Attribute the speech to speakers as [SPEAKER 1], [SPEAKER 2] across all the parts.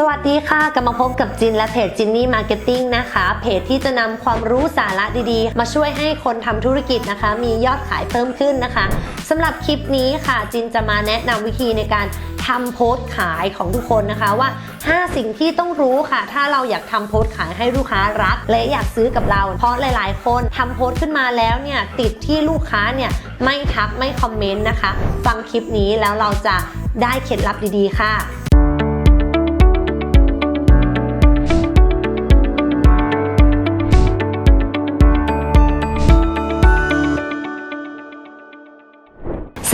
[SPEAKER 1] สวัสดีค่ะกลับมาพบกับจินและเพจจินนี่มาร์เก็ตติ้งนะคะ เพจที่จะนำความรู้สาระดีๆ มาช่วยให้คนทำธุรกิจนะคะ มียอดขายเพิ่มขึ้นนะคะสำหรับคลิปนี้ค่ะจินจะมาแนะนำวิธีในการทำโพสต์ขายของทุกคนนะคะว่า 5 สิ่งที่ต้องรู้ค่ะ ถ้าเราอยากทำโพสต์ขายให้ลูกค้ารัก และอยากซื้อกับเรา เพราะหลาย ๆ คนทำโพสต์ขึ้นมาแล้วเนี่ยติดที่ลูกค้าเนี่ยไม่ทักไม่คอมเมนต์นะคะ ฟังคลิปนี้แล้วเราจะได้เคล็ดลับดีๆค่ะ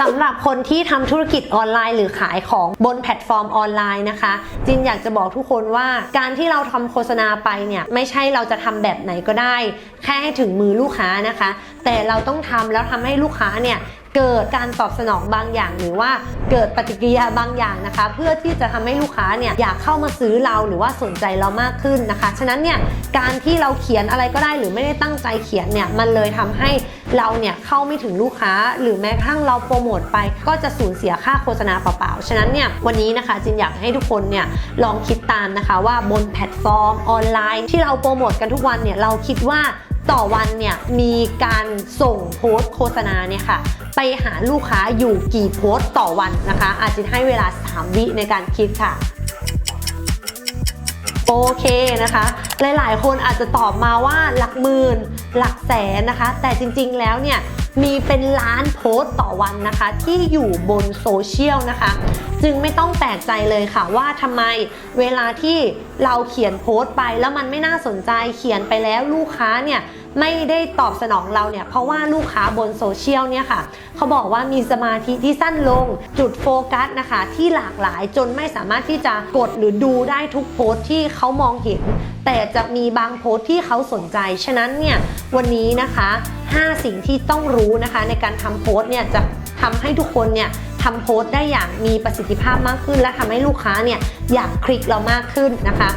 [SPEAKER 1] สำหรับคนที่ทำธุรกิจออนไลน์หรือขายของบนแพลตฟอร์มออนไลน์นะคะจินอยากจะบอกทุกคนว่า การที่เราทำโฆษณาไปเนี่ยไม่ใช่เราจะทำแบบไหนก็ได้ แค่ให้ถึงมือลูกค้านะคะ แต่เราต้องทำแล้วทำให้ลูกค้าเนี่ยเกิดการตอบสนองบางอย่างหรือว่าเกิดปฏิกิริยาบางอย่างนะคะ เพื่อที่จะทำให้ลูกค้าเนี่ยอยากเข้ามาซื้อเราหรือว่าสนใจเรามากขึ้นนะคะ ฉะนั้นเนี่ยการที่เราเขียนอะไรก็ได้หรือไม่ได้ตั้งใจเขียนเนี่ยมันเลยทำให้ เราเนี่ยเข้าไม่ถึงลูกค้า หรือแม้กระทั่งเราโปรโมทไป ก็จะสูญเสียค่าโฆษณาเปล่าๆ ฉะนั้นเนี่ยวันนี้นะคะจินอยากให้ทุกคนเนี่ยลองคิดตามนะคะว่าบนแพลตฟอร์มออนไลน์ที่เราโปรโมทกันทุกวันเนี่ยเราคิดว่าต่อวันเนี่ยมีการส่งโพสต์โฆษณาเนี่ยค่ะไปหาลูกค้าอยู่กี่โพสต์ต่อวันนะคะ อาจจะให้เวลา 3 วิในการคิดค่ะ โอเคนะคะ หลายๆ คนอาจจะตอบมาว่าหลักหมื่นหลักแสนนะคะ แต่จริงๆแล้วเนี่ยมีเป็นล้านโพสต์ต่อวันนะคะ ที่อยู่บนโซเชียลนะคะ จึงไม่ต้องแปลกใจเลยค่ะว่าทำไมเวลาที่เราเขียนโพสต์ไปแล้วมันไม่น่าสนใจเขียนไปแล้วลูกค้าเนี่ย ไม่ได้ตอบสนองเราเนี่ยเพราะว่าลูกค้าบนโซเชียลเนี่ยค่ะเขาบอกว่ามีสมาธิที่สั้นลงจุดโฟกัสนะคะ ที่หลากหลายจนไม่สามารถที่จะกดหรือดูได้ทุกโพสต์ที่เขามองเห็น แต่จะมีบางโพสต์ที่เขาสนใจ ฉะนั้นเนี่ยวันนี้นะคะ 5 สิ่งที่ต้องรู้นะคะ ในการทำโพสต์เนี่ยจะทำให้ทุกคนเนี่ยทำโพสต์ได้อย่างมีประสิทธิภาพมากขึ้น และทำให้ลูกค้าเนี่ยอยากคลิกเรามากขึ้นนะคะ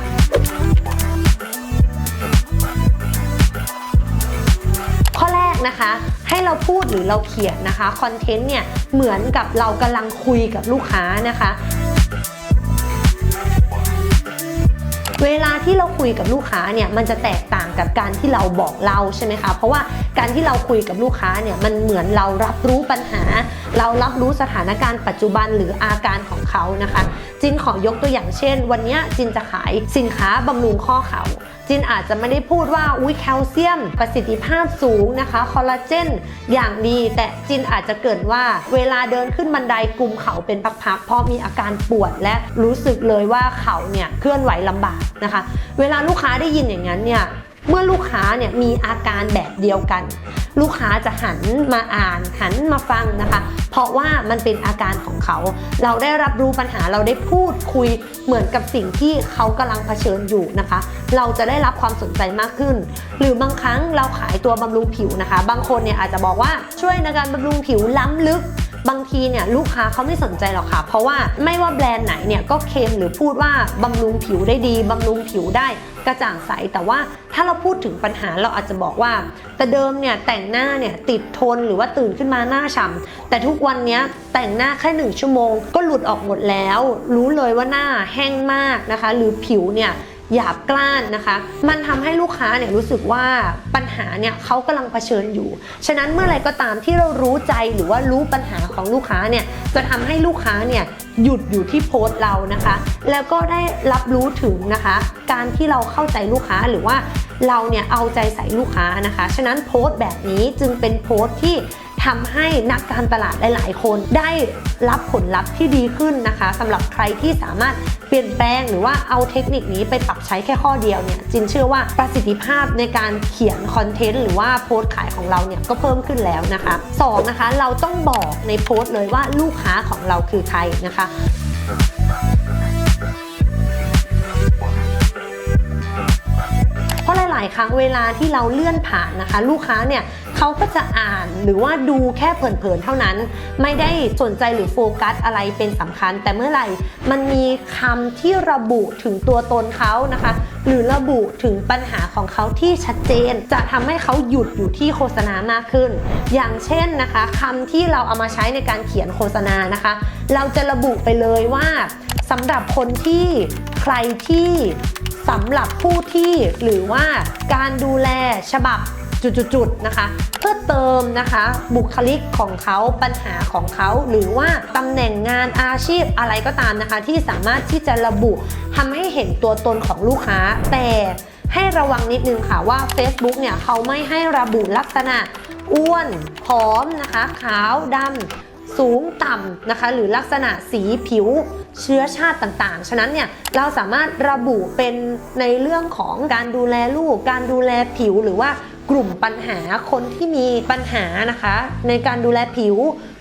[SPEAKER 1] นะคะ ให้เราพูดหรือเราเขียนนะคะคอนเทนต์เนี่ยเหมือนกับเรากำลังคุยกับลูกค้านะคะ เวลาที่เราคุยกับลูกค้าเนี่ยมันจะแตกต่างกับการที่เราบอกเล่าใช่ไหมคะเพราะว่าการที่เราคุยกับลูกค้าเนี่ยมันเหมือนเรารับรู้ปัญหา เรารับรู้สถานการณ์ปัจจุบันหรืออาการของเขานะคะ จินขอยกตัวอย่างเช่น วันนี้จินจะขายสินค้าบำรุงข้อเขา่า จินอาจจะไม่ได้พูดว่าอุ้ยแคลเซียม ประสิทธิภาพสูงนะคะคอลลาเจนอย่างดีแต่จินอาจจะเกิดว่าเวลาเดินขึ้นบันไดกลุ่มเขาเป็นพักๆเพราะมีอาการปวดและรู้สึกเลยว่าเขาเนี่ยเคลื่อนไหวลำบากนะคะ เวลาลูกค้าได้ยินอย่างนั้นเนี่ย เมื่อลูกค้าเนี่ยมีอาการแบบเดียวกัน ลูกค้าจะหันมาอ่านหันมาฟังนะคะ เพราะว่ามันเป็นอาการของเขา เราได้รับรู้ปัญหาเราได้พูดคุยเหมือนกับสิ่งที่เขากำลังเผชิญอยู่นะคะ เราจะได้รับความสนใจมากขึ้น หรือบางครั้งเราขายตัวบำรุงผิวนะคะ บางคนเนี่ยอาจจะบอกว่าช่วยในการบำรุงผิวล้ำลึกบางทีเนี่ยลูกค้าเขาไม่สนใจหรอกค่ะ เพราะว่าไม่ว่าแบรนด์ไหนเนี่ยก็เคลมหรือพูดว่าบำรุงผิวได้ดีบำรุงผิวได้ กระจ่างใส แต่ว่าถ้าเราพูดถึงปัญหาเราอาจจะบอกว่า แต่เดิมเนี่ยแต่งหน้าเนี่ยติดทนหรือว่าตื่นขึ้นมาหน้าฉ่ำแต่ทุกวันนี้แต่งหน้าแค่หนึ่งชั่วโมง ก็หลุดออกหมดแล้ว รู้เลยว่าหน้าแห้งมากนะคะ หรือผิวเนี่ย หยาบกล้านนะคะ มันทำให้ลูกค้าเนี่ยรู้สึกว่าปัญหาเนี่ยเขากำลังเผชิญอยู่ ฉะนั้นเมื่อไรก็ตามที่เรารู้ใจหรือว่ารู้ปัญหาของลูกค้าเนี่ยจะทำให้ลูกค้าเนี่ยหยุดอยู่ที่โพสต์เรานะคะ แล้วก็ได้รับรู้ถึงนะคะ การที่เราเข้าใจลูกค้าหรือว่าเราเนี่ยเอาใจใส่ลูกค้านะคะ ฉะนั้นโพสต์แบบนี้จึงเป็นโพสต์ที่ ทำให้นักการตลาดหลาย ๆ คนได้รับผลลัพธ์ที่ดีขึ้นนะคะสำหรับใครที่สามารถเปลี่ยนแปลงหรือว่าเอาเทคนิคนี้ไปปรับใช้แค่ข้อเดียวเนี่ยจินเชื่อว่าประสิทธิภาพในการเขียนคอนเทนต์หรือว่าโพสต์ขายของเราเนี่ยก็เพิ่มขึ้นแล้วนะคะสองนะคะ เราต้องบอกในโพสต์เลยว่าลูกค้าของเราคือใครนะคะเพราะหลาย ๆ ครั้งเวลาที่เราเลื่อนผ่านนะคะ ลูกค้าเนี่ย เขาก็จะอ่านหรือว่าดูแค่เผินๆเท่านั้น ไม่ได้สนใจหรือโฟกัสอะไรเป็นสำคัญ แต่เมื่อไหร่มันมีคำที่ระบุถึงตัวตนเขานะคะ หรือระบุถึงปัญหาของเขาที่ชัดเจน จะทำให้เขาหยุดอยู่ที่โฆษณามากขึ้น อย่างเช่นนะคะคำที่เราเอามาใช้ในการเขียนโฆษณานะคะ เราจะระบุไปเลยว่าสำหรับคนที่ใครที่สำหรับผู้ที่หรือว่าการดูแลฉบับ จุดๆนะคะ เพื่อเติมนะคะบุคลิกของเขาปัญหาของเขาหรือว่าตำแหน่งงานอาชีพอะไรก็ตามนะคะ ที่สามารถที่จะระบุทำให้เห็นตัวตนของลูกค้า แต่ให้ระวังนิดนึงค่ะว่า Facebook เนี่ยเขาไม่ให้ระบุลักษณะอ้วนผอมนะคะขาวดำสูงต่ำนะคะ หรือลักษณะสีผิวเชื้อชาติต่างๆ ฉะนั้นเนี่ยเราสามารถระบุเป็นในเรื่องของการดูแลลูก การดูแลผิวหรือว่า กลุ่มปัญหาคนที่มีปัญหานะคะ ในการดูแลผิว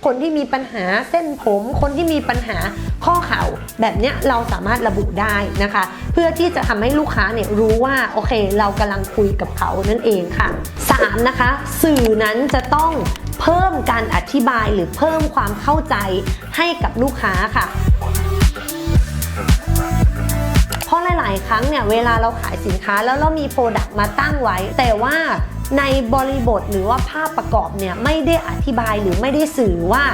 [SPEAKER 1] คนที่มีปัญหาเส้นผม คนที่มีปัญหาข้อเข่า แบบเนี้ยเราสามารถระบุได้นะคะ เพื่อที่จะทำให้ลูกค้าเนี่ยรู้ว่าโอเค เรากำลังคุยกับเขานั่นเองค่ะ 3. นะคะ สื่อนั้นจะต้องเพิ่มการอธิบายหรือเพิ่มความเข้าใจให้กับลูกค้าค่ะเพราะหลาย ๆ ครั้งเนี่ยเวลาเราขายสินค้าแล้วเรามีโปรดักต์มาตั้งไว้ แต่ว่า ในบริบทหรือว่าภาพประกอบเนี่ยไม่ได้อธิบายหรือไม่ได้สื่อว่า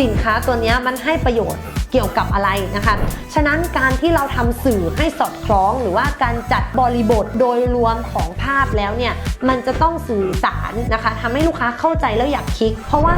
[SPEAKER 1] สินค้าตัวนี้มันให้ประโยชน์ เกี่ยวกับอะไรนะคะ ฉะนั้นการที่เราทำสื่อให้สอดคล้องหรือว่าการจัดบริบทโดยรวมของภาพแล้วเนี่ยมันจะต้องสื่อสารนะคะทำให้ลูกค้าเข้าใจแล้วอยากคลิก เพราะว่า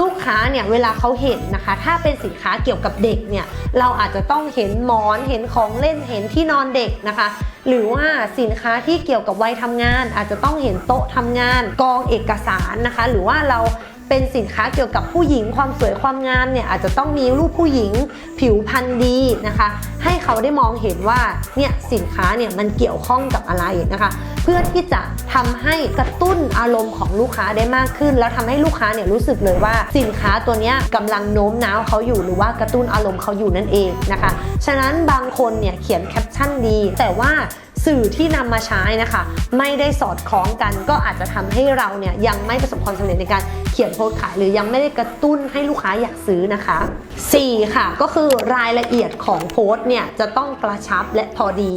[SPEAKER 1] ลูกค้าเนี่ยเวลาเขาเห็นนะคะ ถ้าเป็นสินค้าเกี่ยวกับเด็กเนี่ยเราอาจจะต้องเห็นหมอนเห็นของเล่นเห็นที่นอนเด็กนะคะหรือว่าสินค้าที่เกี่ยวกับวัยทำงาน อาจจะต้องเห็นโต๊ะทำงานกองเอกสารนะคะ หรือว่าเรา เป็นสินค้าเกี่ยวกับผู้หญิงความสวยความงามเนี่ยอาจจะต้องมีรูปผู้หญิงผิวพรรณดีนะคะ ให้เขาได้มองเห็นว่าเนี่ยสินค้าเนี่ยมันเกี่ยวข้องกับอะไรนะคะ เพื่อที่จะทำให้กระตุ้นอารมณ์ของลูกค้าได้มากขึ้น แล้วทำให้ลูกค้าเนี่ยรู้สึกเลยว่าสินค้าตัวนี้ยกำลังโน้มน้าวเขาอยู่หรือว่ากระตุ้นอารมณ์เขาอยู่นั่นเองนะคะ ฉะนั้นบางคนเนี่ยเขียนแคปชั่นดี แต่ว่า สื่อที่นำมาใช้นะคะ ไม่ได้สอดคล้องกัน ก็อาจจะทำให้เราเนี่ยยังไม่ประสบความสำเร็จในการเขียนโพสต์ขาย หรือยังไม่ได้กระตุ้นให้ลูกค้าอยากซื้อนะคะ 4. ค่ะก็คือรายละเอียดของโพสต์เนี่ยจะต้องกระชับและพอดี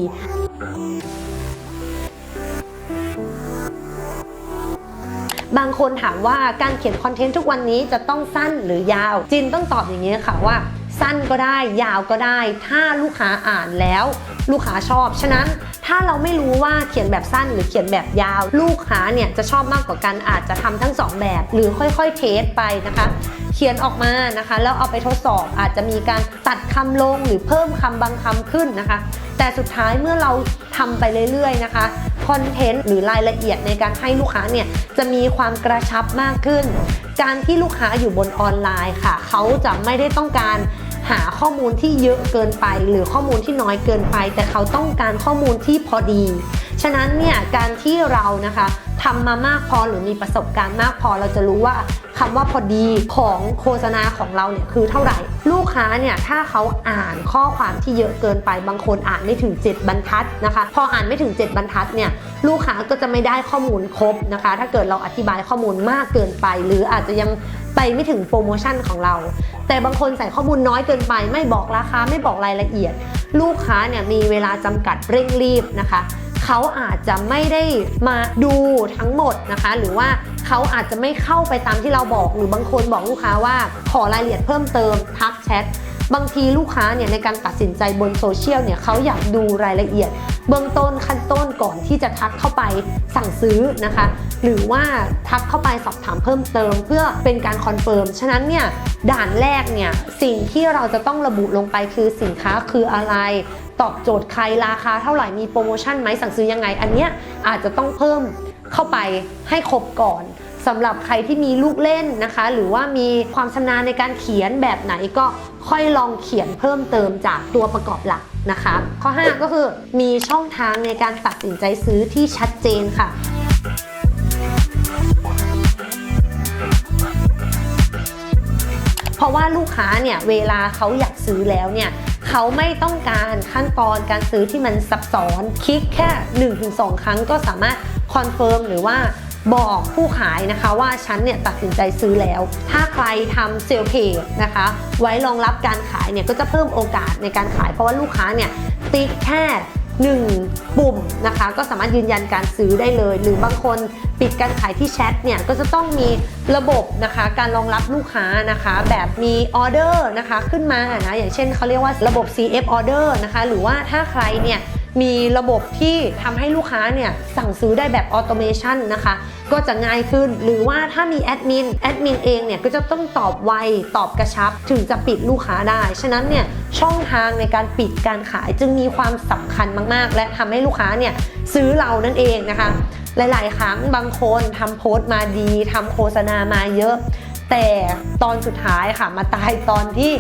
[SPEAKER 1] บางคนถามว่าการเขียนคอนเทนต์ทุกวันนี้จะต้องสั้นหรือยาว จินต้องตอบอย่างนี้ค่ะว่า สั้นก็ได้ยาวก็ได้ ถ้าลูกค้าอ่านแล้ว ลูกค้าชอบ ฉะนั้น ถ้าเราไม่รู้ว่าเขียนแบบสั้นหรือเขียนแบบยาว ลูกค้าเนี่ยจะชอบมากกว่ากันอาจจะทำทั้งสองแบบ หรือค่อยๆเทสไปนะคะ เขียนออกมานะคะแล้วเอาไปทดสอบอาจจะมีการตัดคำลงหรือเพิ่มคำบางคำขึ้นนะคะ แต่สุดท้ายเมื่อเราทำไปเรื่อยๆนะคะคอนเทนต์หรือรายละเอียดในการให้ลูกค้าเนี่ยจะมีความกระชับมากขึ้น การที่ลูกค้าอยู่บนออนไลน์ค่ะ เขาจะไม่ได้ต้องการ หาข้อมูลที่เยอะเกินไป หรือข้อมูลที่น้อยเกินไป แต่เขาต้องการข้อมูลที่พอดี ฉะนั้นเนี่ยการที่เรานะคะทำมามากพอหรือมีประสบการณ์มากพอเราจะรู้ว่าคำว่าพอดีของโฆษณาของเราเนี่ยคือเท่าไหร่ ลูกค้าเนี่ยถ้าเขาอ่านข้อความที่เยอะเกินไปบางคนอ่านไม่ถึง 7 บรรทัดนะคะ พออ่านไม่ถึง 7 บรรทัดเนี่ยลูกค้าก็จะไม่ได้ข้อมูลครบนะคะ ถ้าเกิดเราอธิบายข้อมูลมากเกินไป หรืออาจจะยัง ไปไม่ถึงโปรโมชั่นของเรา แต่บางคนใส่ข้อมูลน้อยเกินไป ไม่บอกราคาไม่บอกรายละเอียด ลูกค้าเนี่ยมีเวลาจำกัดเร่งรีบนะคะเขาอาจจะไม่ได้มาดูทั้งหมดนะคะ หรือว่าเขาอาจจะไม่เข้าไปตามที่เราบอกหรือบางคนบอกลูกค้าว่าขอรายละเอียดเพิ่มเติมทักแชทบางทีลูกค้าเนี่ยในการตัดสินใจบนโซเชียลเนี่ยเขาอยากดูรายละเอียด เบื้องต้นขั้นต้นก่อนที่จะทักเข้าไปสั่งซื้อนะคะ หรือว่าทักเข้าไปสอบถามเพิ่มเติม เพื่อเป็นการคอนเฟิร์ม ฉะนั้นเนี่ยด่านแรกเนี่ยสิ่งที่เราจะต้องระบุลงไปคือสินค้าคืออะไร ตอบโจทย์ใครราคาเท่าไหร่มีโปรโมชั่นไหมสั่งซื้อยังไง อันเนี้ยอาจจะต้องเพิ่มเข้าไปให้ครบก่อนสำหรับใครที่มีลูกเล่นนะคะ หรือว่ามีความชำนาญในการเขียนแบบไหนก็ค่อยลองเขียนเพิ่มเติมจากตัวประกอบหลักนะคะ ข้อ 5 ก็คือมีช่องทางในการตัดสินใจซื้อที่ชัดเจนค่ะ เพราะว่าลูกค้าเนี่ยเวลาเขาอยากซื้อแล้วเนี่ยเขาไม่ต้องการขั้นตอนการซื้อที่มันซับซ้อนคลิกแค่ 1-2 ครั้งก็สามารถคอนเฟิร์มหรือว่าบอกผู้ขายนะคะว่าฉันเนี่ยตัดสินใจซื้อแล้ว ถ้าใครทำเซลเพจนะคะ ไว้รองรับการขายเนี่ยก็จะเพิ่มโอกาสในการขาย เพราะว่าลูกค้าเนี่ยติ๊กแค่ 1 ปุ่มนะคะ ก็สามารถยืนยันการซื้อได้เลย หรือบางคนปิดการขายที่แชทเนี่ยก็จะต้องมีระบบนะคะ การรองรับลูกค้านะคะ แบบมีออเดอร์นะคะขึ้นมานะอย่างเช่นเขาเรียกว่าระบบ CF order นะคะ หรือว่าถ้าใครเนี่ย มีระบบที่ทำให้ลูกค้าเนี่ยสั่งซื้อได้แบบออโตเมชันนะคะ ก็จะง่ายขึ้นหรือว่าถ้ามีแอดมินแอดมินเองเนี่ยก็จะต้องตอบไวตอบกระชับ ถึงจะปิดลูกค้าได้ ฉะนั้นเนี่ยช่องทางในการปิดการขายจึงมีความสำคัญมากๆ และทำให้ลูกค้าเนี่ยซื้อเรานั่นเองนะคะ หลาย ๆ ครั้งบางคนทำโพสต์มาดีทำโฆษณามาเยอะแต่ตอนสุดท้ายค่ะมาตายตอนที่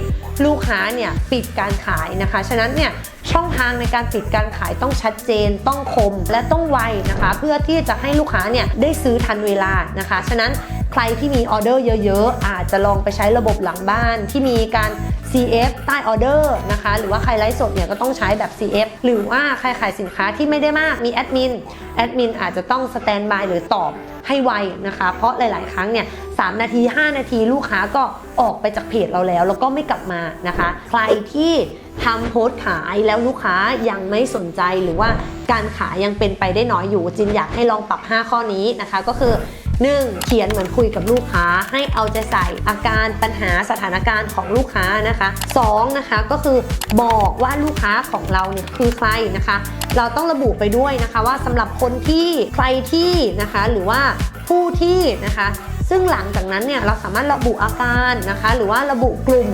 [SPEAKER 1] ลูกค้าเนี่ยปิดการขายนะคะ ฉะนั้นเนี่ย ช่องทางในการปิดการขายต้องชัดเจน ต้องคมและต้องไวนะคะ เพื่อที่จะให้ลูกค้าเนี่ยได้ซื้อทันเวลานะคะ ฉะนั้นใครที่มีออเดอร์เยอะๆ อาจจะลองไปใช้ระบบหลังบ้านที่มีการ CF ใต้ออเดอร์นะคะ หรือว่าใครไลฟ์สดเนี่ยก็ต้องใช้แบบ CF หรือว่าใครขายสินค้าที่ไม่ได้มากมีแอดมินแอดมินอาจจะต้องสแตนบายหรือตอบให้ไวนะคะ เพราะหลาย ๆ ครั้งเนี่ย3นาที 5 นาทีลูกค้าก็ออกไปจากเพจเราแล้ว แล้วก็ไม่กลับมานะคะ ใครที่ ทำโพสต์ขายแล้วลูกค้ายังไม่สนใจหรือว่าการขายยังเป็นไปได้น้อยอยู่จินอยากให้ลองปรับ 5 ข้อนี้นะคะ ก็คือ 1. เขียนเหมือนคุยกับลูกค้า ให้เอาใจใส่อาการปัญหาสถานการณ์ของลูกค้านะคะ2นะคะก็คือบอกว่าลูกค้าของเราเนี่ยคือใครนะคะ เราต้องระบุไปด้วยนะคะว่าสำหรับคนที่ใครที่นะคะ หรือว่าผู้ที่นะคะ ซึ่งหลังจากนั้นเนี่ยเราสามารถระบุอาการนะคะ หรือว่าระบุกลุ่ม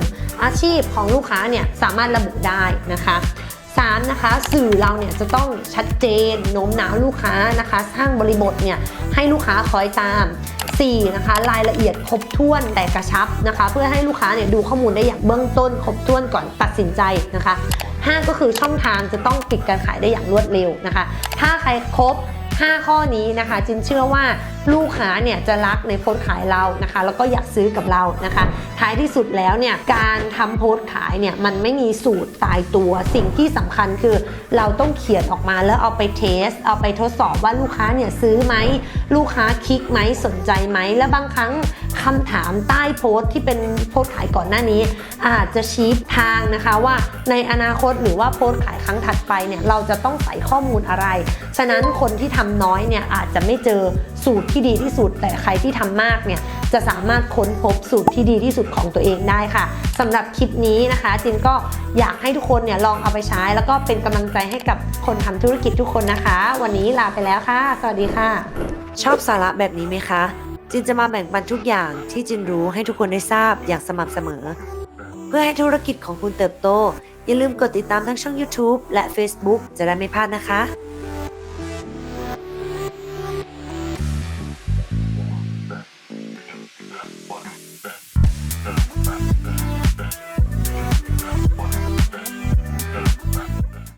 [SPEAKER 1] อาชีพของลูกค้าเนี่ยสามารถระบุได้นะคะ3นะคะสื่อเราเนี่ยจะต้องชัดเจนโน้มน้าวลูกค้านะคะ สร้างบริบทเนี่ยให้ลูกค้าคอยตาม 4. นะคะรายละเอียดครบถ้วนแต่กระชับนะคะ เพื่อให้ลูกค้าเนี่ยดูข้อมูลได้อย่างเบื้องต้น ครบถ้วนก่อนตัดสินใจนะคะ 5 ก็คือช่องทางจะต้องปิดการขายได้อย่างรวดเร็วนะคะ ถ้าใครครบ 5 ข้อนี้นะคะจินเชื่อว่าลูกค้าเนี่ยจะรักในโพสต์ขายเรานะคะ แล้วก็อยากซื้อกับเรานะคะ ท้ายที่สุดแล้วเนี่ยการทำโพสต์ขายเนี่ยมันไม่มีสูตรตายตัว สิ่งที่สำคัญคือเราต้องเขียนออกมาแล้วเอาไปเทส เอาไปทดสอบว่าลูกค้าเนี่ยซื้อไหมลูกค้าคลิกไหมสนใจไหมและบางครั้ง คำถามใต้โพสต์ที่เป็นโพสต์ขายก่อนหน้านี้ อาจจะชี้ทางนะคะว่าในอนาคตหรือว่าโพสต์ขายครั้งถัดไปเนี่ยเราจะต้องใส่ข้อมูลอะไร ฉะนั้นคนที่ทำน้อยเนี่ยอาจจะไม่เจอสูตรที่ดีที่สุด แต่ใครที่ทำมากเนี่ยจะสามารถค้นพบสูตรที่ดีที่สุดของตัวเองได้ค่ะสำหรับคลิปนี้นะคะจินก็อยากให้ทุกคนเนี่ยลองเอาไปใช้ แล้วก็เป็นกำลังใจให้กับคนทำธุรกิจทุกคนนะคะ วันนี้ลาไปแล้วค่ะ สวัสดีค่ะ
[SPEAKER 2] ชอบสาระแบบนี้ไหมคะ จินจะมาแบ่งปันทุกอย่างที่จินรู้ให้ทุกคนได้ทราบอย่างสม่ำเสมอ เพื่อให้ธุรกิจของคุณเติบโต อย่าลืมกดติดตามทั้งช่อง YouTube และ Facebook จะได้ไม่พลาดนะคะ